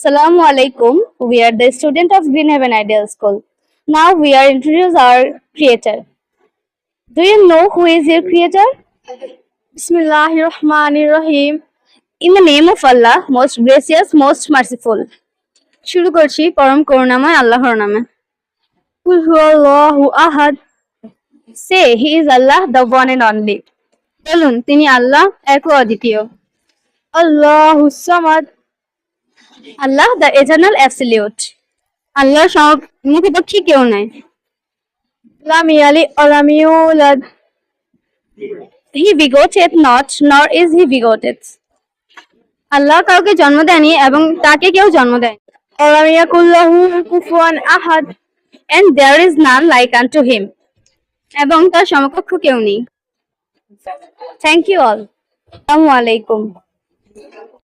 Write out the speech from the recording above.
Assalamu alaikum. We are the student of Green Haven Ideal School. Now we are introduce our creator. Do you know who is your creator? Bismillahir Rahmanir Rahim. In the name of Allah, most gracious, most merciful. শুরু করছি পরম করুণাময় আল্লাহর নামে কুল হুয়াল্লাহু আহাদ Say, He is Allah, the one and only. বলুন তিনি আল্লাহ এক অদ্বিতীয় আল্লাহু সামাদ আল্লাহ দা এজার্নাল অ্যাবসলিউট আল্লাহ সব মুখে তো ঠিক কেউ নাই। লামি আলি অলামিউল হি বিগোটেড নট নর ইজ হি বিগোটেড আল্লাহ কাউকে জন্ম দেয়নি এবং তাকে কেউ জন্ম দেয় অলামিয়া কুল্লাহু কুফুয়ান আহাদ। And there is none like unto him এবং তার সমকক্ষ কেউ নেই। থ্যাংক ইউ অল আসসালামু আলাইকুম।